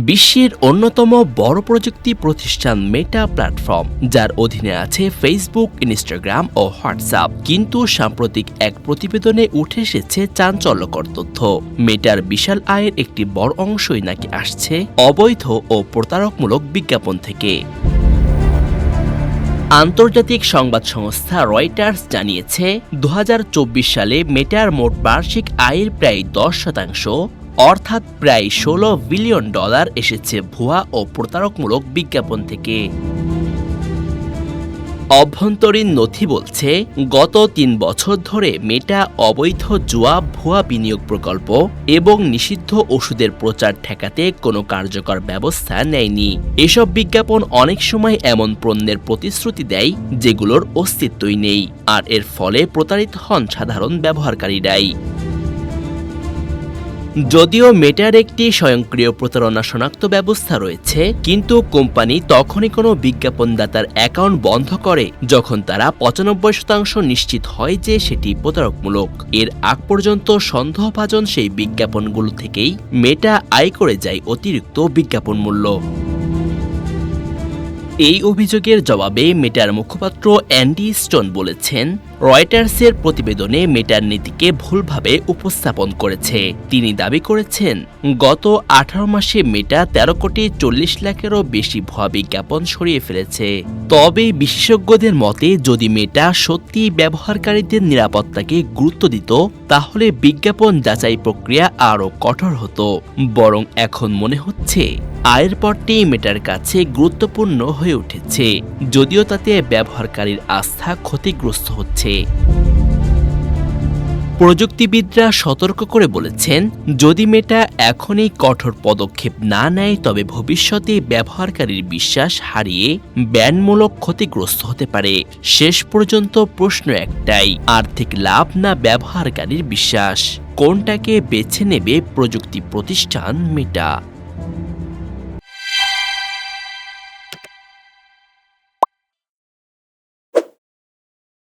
বিশ্বের অন্যতম বড় প্রযুক্তি প্রতিষ্ঠান মেটা প্ল্যাটফর্ম যার অধীনে আছে ফেসবুক ইনস্টাগ্রাম ও হোয়াটসঅ্যাপ কিন্তু সাম্প্রতিক এক প্রতিবেদনে উঠে এসেছে চাঞ্চল্যকর তথ্য। মেটার বিশাল আয়ের একটি বড় অংশই নাকি আসছে অবৈধ ও প্রতারকমূলক বিজ্ঞাপন থেকে। আন্তর্জাতিক সংবাদ সংস্থা রয়টার্স জানিয়েছে দু হাজার চব্বিশ সালে মেটার মোট বার্ষিক আয়ের প্রায় দশ শতাংশ, অর্থাৎ প্রায় ষোলো বিলিয়ন ডলার এসেছে ভুয়া ও প্রতারকমূলক বিজ্ঞাপন থেকে। অভ্যন্তরীণ নথি বলছে, গত তিন বছর ধরে মেটা অবৈধ জুয়া, ভুয়া বিনিয়োগ প্রকল্প এবং নিষিদ্ধ ওষুধের প্রচার ঠেকাতে কোনো কার্যকর ব্যবস্থা নেয়নি। এসব বিজ্ঞাপন অনেক সময় এমন পণ্যের প্রতিশ্রুতি দেয় যেগুলোর অস্তিত্বই নেই, আর এর ফলে প্রতারিত হন সাধারণ ব্যবহারকারীরাই। যদিও মেটার একটি স্বয়ংক্রিয় প্রতারণা শনাক্ত ব্যবস্থা রয়েছে, কিন্তু কোম্পানি তখনই কোনো বিজ্ঞাপনদাতার অ্যাকাউন্ট বন্ধ করে, যখন তারা পঁচানব্বই শতাংশ নিশ্চিত হয় যে সেটি প্রতারকমূলক। এর আগ পর্যন্ত সন্দেহভাজন সেই বিজ্ঞাপনগুলো থেকেই মেটা আয় করে যায় অতিরিক্ত বিজ্ঞাপন মূল্য। এই অভিযোগের জবাবে মেটার মুখপাত্র অ্যান্ডি স্টোন বলেছেন রয়টার্সের প্রতিবেদনে মেটার নীতিকে ভুলভাবে উপস্থাপন করেছে। তিনি দাবি করেছেন, গত আঠারো মাসে মেটা তেরো কোটি চল্লিশ লাখেরও বেশি ভুয়া বিজ্ঞাপন সরিয়ে ফেলেছে। তবে বিশেষজ্ঞদের মতে, যদি মেটা সত্যি ব্যবহারকারীদের নিরাপত্তাকে গুরুত্ব দিত, তাহলে বিজ্ঞাপন যাচাই প্রক্রিয়া আরও কঠোর হতো। বরং এখন মনে হচ্ছে, আয়ের পরটি মেটার কাছে গুরুত্বপূর্ণ হয়ে উঠেছে। যদিও তাতে ব্যবহারকারীর আস্থা ক্ষতিগ্রস্ত হচ্ছে। প্রযুক্তিবিদরা সতর্ক করে বলেছেন, যদি মেটা এখনই কঠোর পদক্ষেপ না নেয়, তবে ভবিষ্যতে ব্যবহারকারীর বিশ্বাস হারিয়ে ব্যানমূলক ক্ষতিগ্রস্ত হতে পারে। শেষ পর্যন্ত প্রশ্ন একটাই, আর্থিক লাভ না ব্যবহারকারীর বিশ্বাস? কোনটাকে বেছে নেবে প্রযুক্তি প্রতিষ্ঠান মেটা